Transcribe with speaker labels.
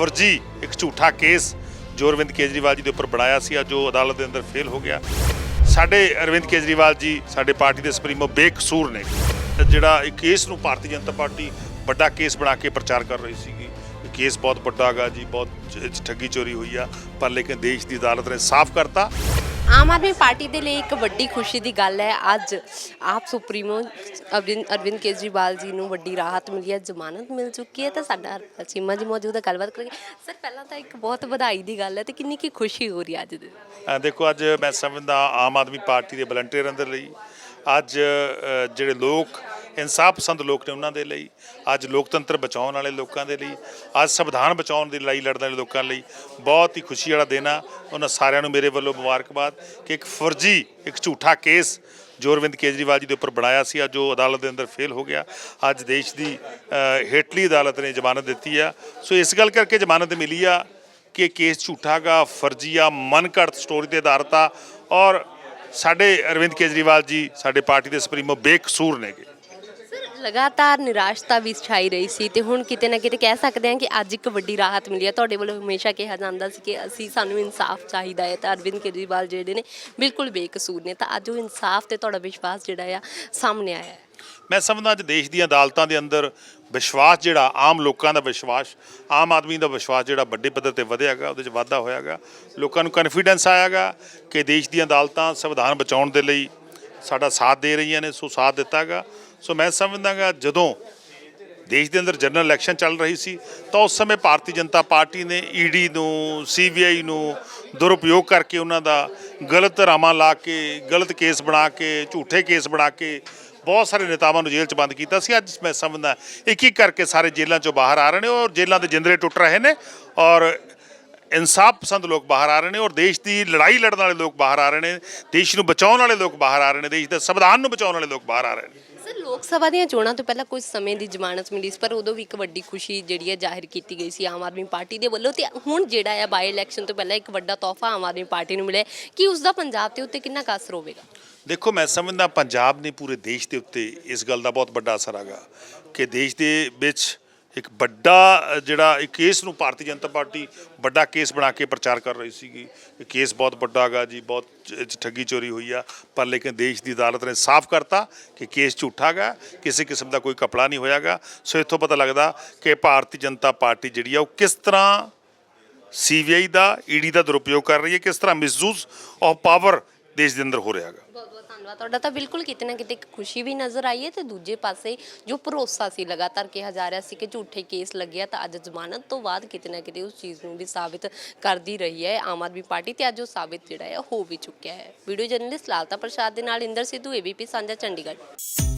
Speaker 1: ਫਰਜ਼ੀ ਇੱਕ ਝੂਠਾ ਕੇਸ ਜੋ ਅਰਵਿੰਦ ਕੇਜਰੀਵਾਲ ਜੀ ਦੇ ਉੱਪਰ ਬਣਾਇਆ ਸੀ, ਅੱਜ ਉਹ ਅਦਾਲਤ ਦੇ ਅੰਦਰ ਫੇਲ ਹੋ ਗਿਆ। ਸਾਡੇ ਅਰਵਿੰਦ ਕੇਜਰੀਵਾਲ ਜੀ, ਸਾਡੇ ਪਾਰਟੀ ਦੇ ਸੁਪਰੀਮੋ ਬੇਕਸੂਰ ਨੇ। ਤੇ ਜਿਹੜਾ ਇਹ ਕੇਸ ਨੂੰ ਭਾਰਤੀ ਜਨਤਾ ਪਾਰਟੀ ਵੱਡਾ ਕੇਸ ਬਣਾ ਕੇ ਪ੍ਰਚਾਰ ਕਰ ਰਹੀ ਸੀਗੀ, ਇਹ ਕੇਸ ਬਹੁਤ ਵੱਡਾ ਹੈਗਾ ਜੀ, ਬਹੁਤ ਠੱਗੀ ਚੋਰੀ ਹੋਈ ਆ, ਪਰ ਲੇਕਿਨ ਦੇਸ਼ ਦੀ ਅਦਾਲਤ ਨੇ ਸਾਫ਼ ਕਰਤਾ।
Speaker 2: ਆਮ ਆਦਮੀ ਪਾਰਟੀ ਦੇ ਲਈ ਇੱਕ ਵੱਡੀ ਖੁਸ਼ੀ ਦੀ ਗੱਲ ਹੈ। ਅੱਜ ਆਪ ਸੁਪਰੀਮੋ ਅਰਵਿੰਦ ਅਰਵਿੰਦ ਕੇਜਰੀਵਾਲ ਜੀ ਨੂੰ ਵੱਡੀ ਰਾਹਤ ਮਿਲੀ ਹੈ, ਜ਼ਮਾਨਤ ਮਿਲ ਚੁੱਕੀ ਹੈ ਤਾਂ ਸਾਡਾ ਚੀਮਾ ਜੀ ਮੌਜੂਦ ਹੈ, ਗੱਲਬਾਤ ਕਰਾਂਗੇ। ਸਰ, ਪਹਿਲਾਂ ਤਾਂ ਇੱਕ ਬਹੁਤ ਵਧਾਈ ਦੀ ਗੱਲ ਹੈ ਤੇ ਕਿੰਨੀ ਕੀ ਖੁਸ਼ੀ ਹੋ ਰਹੀ ਹੈ ਅੱਜ ਦੇ
Speaker 1: ਦੇਖੋ, ਅੱਜ ਮੈਂ ਸਮਝਦਾ ਆਮ ਆਦਮੀ ਪਾਰਟੀ ਦੇ ਵਲੰਟੀਅਰਾਂ ਦੇ ਲਈ। ਅੱਜ ਜਿਹੜੇ ਲੋਕ ਇਨਸਾਫ ਪਸੰਦ ਲੋਕ ਨੇ ਉਹਨਾਂ ਦੇ ਲਈ, ਅੱਜ ਲੋਕਤੰਤਰ ਬਚਾਉਣ ਵਾਲੇ ਲੋਕਾਂ ਦੇ ਲਈ, ਅੱਜ ਸੰਵਿਧਾਨ ਬਚਾਉਣ ਦੀ ਲੜਾਈ ਲੜਨ ਵਾਲੇ ਲੋਕਾਂ ਲਈ ਬਹੁਤ ਹੀ ਖੁਸ਼ੀ ਵਾਲਾ ਦਿਨ ਆ। ਉਹਨਾਂ ਸਾਰਿਆਂ ਨੂੰ ਮੇਰੇ ਵੱਲੋਂ ਮੁਬਾਰਕਬਾਦ ਕਿ ਇੱਕ ਫਰਜ਼ੀ, ਇੱਕ ਝੂਠਾ ਕੇਸ ਜੋ ਅਰਵਿੰਦ ਕੇਜਰੀਵਾਲ ਜੀ ਦੇ ਉੱਪਰ ਬਣਾਇਆ ਸੀ, ਅੱਜ ਉਹ ਅਦਾਲਤ ਦੇ ਅੰਦਰ ਫੇਲ ਹੋ ਗਿਆ। ਅੱਜ ਦੇਸ਼ ਦੀ ਹੇਠਲੀ ਅਦਾਲਤ ਨੇ ਜ਼ਮਾਨਤ ਦਿੱਤੀ ਆ। ਸੋ ਇਸ ਗੱਲ ਕਰਕੇ ਜ਼ਮਾਨਤ ਮਿਲੀ ਆ ਕਿ ਕੇਸ ਝੂਠਾ ਗਾ, ਫਰਜ਼ੀ ਆ, ਮਨਘੜਤ ਸਟੋਰੀ ਤੇ ਆਧਾਰਿਤ ਆ ਔਰ ਸਾਡੇ ਅਰਵਿੰਦ ਕੇਜਰੀਵਾਲ ਜੀ, ਸਾਡੇ ਪਾਰਟੀ ਦੇ ਸੁਪਰੀਮੋ ਬੇਕਸੂਰ ਨੇਗੇ।
Speaker 2: ਲਗਾਤਾਰ ਨਿਰਾਸ਼ਤਾ ਵੀ ਛਾਈ ਰਹੀ ਸੀ ਤੇ ਹੁਣ ਕਿਤੇ ਨਾ ਕਿਤੇ ਕਹਿ ਸਕਦੇ ਹਾਂ ਕਿ ਅੱਜ ਇੱਕ ਵੱਡੀ ਰਾਹਤ ਮਿਲੀ ਹੈ। ਤੁਹਾਡੇ ਵੱਲੋਂ ਹਮੇਸ਼ਾ ਕਿਹਾ ਜਾਂਦਾ ਸੀ ਕਿ ਅਸੀਂ ਸਾਨੂੰ ਇਨਸਾਫ ਚਾਹੀਦਾ ਹੈ ਤਾਂ ਅਰਵਿੰਦ ਕੇਜਰੀਵਾਲ ਜਿਹੜੇ ਨੇ ਬਿਲਕੁਲ ਬੇਕਸੂਰ ਨੇ। ਤਾਂ ਅੱਜ ਉਹ ਇਨਸਾਫ ਤੇ ਤੁਹਾਡਾ ਵਿਸ਼ਵਾਸ ਜਿਹੜਾ ਆ ਸਾਹਮਣੇ ਆਇਆ ਹੈ।
Speaker 1: ਮੈਂ ਸਮਝਦਾ ਅੱਜ ਦੇਸ਼ ਦੀਆਂ ਅਦਾਲਤਾਂ ਦੇ ਅੰਦਰ ਵਿਸ਼ਵਾਸ ਜਿਹੜਾ, ਆਮ ਲੋਕਾਂ ਦਾ ਵਿਸ਼ਵਾਸ, ਆਮ ਆਦਮੀ ਦਾ ਵਿਸ਼ਵਾਸ ਜਿਹੜਾ ਵੱਡੇ ਪੱਧਰ ਤੇ ਵਧਿਆਗਾ, ਉਹਦੇ 'ਚ ਵਾਧਾ ਹੋਇਆਗਾ। ਲੋਕਾਂ ਨੂੰ ਕੌਨਫੀਡੈਂਸ ਆਇਆਗਾ ਕਿ ਦੇਸ਼ ਦੀਆਂ ਅਦਾਲਤਾਂ ਸੰਵਿਧਾਨ ਬਚਾਉਣ ਦੇ ਲਈ ਸਾਡਾ ਸਾਥ ਦੇ ਰਹੀਆਂ ਨੇ, ਸੋ ਸਾਥ ਦਿੱਤਾਗਾ। ਸੋ ਮੈਂ ਸਮਝਦਾਗਾ ਜਦੋਂ ਦੇਸ਼ ਦੇ ਅੰਦਰ ਜਨਰਲ ਇਲੈਕਸ਼ਨ ਚੱਲ ਰਹੀ ਸੀ, ਤਾਂ ਉਸ ਸਮੇਂ ਭਾਰਤੀ ਜਨਤਾ ਪਾਰਟੀ ਨੇ ਈਡੀ ਨੂੰ ਸੀਬੀਆਈ ਨੂੰ ਦੁਰਉਪਯੋਗ ਕਰਕੇ ਉਹਨਾਂ ਦਾ ਗਲਤ ਰਾਮਾਂ ਲਾ ਕੇ, ਗਲਤ ਕੇਸ ਬਣਾ ਕੇ, ਝੂਠੇ ਕੇਸ ਬਣਾ ਕੇ ਬਹੁਤ ਸਾਰੇ ਨੇਤਾਵਾਂ ਨੂੰ ਜੇਲ੍ਹ 'ਚ ਬੰਦ ਕੀਤਾ ਸੀ। ਅੱਜ ਮੈਂ ਸਮਝਦਾ, ਇੱਕ ਇੱਕ ਕਰਕੇ ਸਾਰੇ ਜੇਲ੍ਹਾਂ 'ਚੋਂ ਬਾਹਰ ਆ ਰਹੇ ਨੇ ਔਰ ਜੇਲ੍ਹਾਂ ਦੇ ਜਿੰਦਰੇ ਟੁੱਟ ਰਹੇ ਨੇ ਔਰ ਇਨਸਾਫ ਪਸੰਦ ਲੋਕ ਬਾਹਰ ਆ ਰਹੇ ਨੇ ਔਰ ਦੇਸ਼ ਦੀ ਲੜਾਈ ਲੜਨ ਵਾਲੇ ਲੋਕ ਬਾਹਰ ਆ ਰਹੇ ਨੇ, ਦੇਸ਼ ਨੂੰ ਬਚਾਉਣ ਵਾਲੇ ਲੋਕ ਬਾਹਰ ਆ ਰਹੇ ਨੇ, ਦੇਸ਼ ਦੇ ਸੰਵਿਧਾਨ ਨੂੰ ਬਚਾਉਣ ਵਾਲੇ ਲੋਕ ਬਾਹਰ ਆ ਰਹੇ ਨੇ।
Speaker 2: ਲੋਕ ਸਭਾ ਦੀਆਂ ਚੋਣਾਂ ਤੋਂ ਪਹਿਲਾਂ ਕੁਝ ਸਮੇਂ ਦੀ ਜ਼ਮਾਨਤ ਮਿਲੀ ਸੀ, ਪਰ ਉਦੋਂ ਵੀ ਇੱਕ ਵੱਡੀ ਖੁਸ਼ੀ ਜਿਹੜੀ ਹੈ ਜ਼ਾਹਿਰ ਕੀਤੀ ਗਈ ਸੀ ਆਮ ਆਦਮੀ ਪਾਰਟੀ ਦੇ ਵੱਲੋਂ ਤੇ ਹੁਣ ਜਿਹੜਾ ਹੈ ਬਾਈ ਇਲੈਕਸ਼ਨ ਤੋਂ ਪਹਿਲਾਂ ਇੱਕ ਵੱਡਾ ਤੋਹਫਾ ਆਮ ਆਦਮੀ ਪਾਰਟੀ ਨੂੰ ਮਿਲਿਆ ਕਿ ਉਸ ਦਾ ਪੰਜਾਬ ਦੇ ਉੱਤੇ ਕਿੰਨਾ ਕੁ ਅਸਰ ਹੋਵੇਗਾ?
Speaker 1: ਦੇਖੋ, ਮੈਂ ਸਮਝਦਾ ਪੰਜਾਬ ਨੇ ਪੂਰੇ ਦੇਸ਼ ਦੇ ਉੱਤੇ ਇਸ ਗੱਲ ਦਾ ਬਹੁਤ ਵੱਡਾ ਅਸਰ ਹੈਗਾ ਕਿ ਦੇਸ਼ ਦੇ ਵਿੱਚ ਇੱਕ ਵੱਡਾ ਜਿਹੜਾ ਇਹ ਕੇਸ ਨੂੰ ਭਾਰਤੀ ਜਨਤਾ ਪਾਰਟੀ ਵੱਡਾ ਕੇਸ ਬਣਾ ਕੇ ਪ੍ਰਚਾਰ ਕਰ ਰਹੀ ਸੀਗੀ। ਇਹ ਕੇਸ ਬਹੁਤ ਵੱਡਾ ਹੈਗਾ ਜੀ, ਬਹੁਤ ਠੱਗੀ ਚੋਰੀ ਹੋਈ ਆ, ਪਰ ਲੇਕਿਨ ਦੇਸ਼ ਦੀ ਅਦਾਲਤ ਨੇ ਸਾਫ਼ ਕਰਤਾ ਕਿ ਕੇਸ ਝੂਠਾ ਗਾ ਕਿਸੇ ਕਿਸਮ ਦਾ ਕੋਈ ਕਪੜਾ ਨਹੀਂ ਹੋਇਆਗਾ ਸੋ ਇੱਥੋਂ ਪਤਾ ਲੱਗਦਾ ਕਿ ਭਾਰਤੀ ਜਨਤਾ ਪਾਰਟੀ ਜਿਹੜੀ ਆ, ਉਹ ਕਿਸ ਤਰ੍ਹਾਂ ਸੀਬੀਆਈ ਦਾ ਈਡੀ ਦਾ ਦੁਰਉਪਯੋਗ ਕਰ ਰਹੀ ਹੈ, ਕਿਸ ਤਰ੍ਹਾਂ ਮਿਸਯੂਜ਼ ਆਫ ਪਾਵਰ ਦੇਸ਼ ਦੇ ਅੰਦਰ ਹੋ ਰਿਹਾ ਹੈਗਾ।
Speaker 2: ਬਹੁਤ ਬਹੁਤ ਧੰਨਵਾਦ। ਤੁਹਾਡਾ ਤਾਂ ਬਿਲਕੁਲ ਕਿਤੇ ਨਾ ਕਿਤੇ ਇੱਕ ਖੁਸ਼ੀ ਵੀ ਨਜ਼ਰ ਆਈ ਹੈ ਤੇ ਦੂਜੇ ਪਾਸੇ ਜੋ ਭਰੋਸਾ ਸੀ ਲਗਾਤਾਰ ਕਿਹਾ ਜਾ ਰਿਹਾ ਸੀ ਕਿ ਝੂਠੇ ਕੇਸ ਲੱਗਿਆ ਤਾਂ ਅੱਜ ਜ਼ਮਾਨਤ ਤੋਂ ਬਾਅਦ ਕਿਤੇ ਨਾ ਕਿਤੇ ਉਸ ਚੀਜ਼ ਨੂੰ ਵੀ ਸਾਬਿਤ ਕਰਦੀ ਰਹੀ ਹੈ ਆਮ ਆਦਮੀ ਪਾਰਟੀ ਤੇ ਅੱਜ ਉਹ ਸਾਬਿਤ ਜਿਹੜਾ ਹੈ ਹੋ ਵੀ ਚੁੱਕਿਆ ਹੈ। ਵੀਡੀਓ ਜਰਨਲਿਸਟ ਲਾਲਤਾ ਪ੍ਰਸਾਦ ਦੇ ਨਾਲ ਇੰਦਰ ਸਿੱਧੂ, ਏਬੀਪੀ, ਸਾਂਝਾ ਚੰਡੀਗੜ੍ਹ।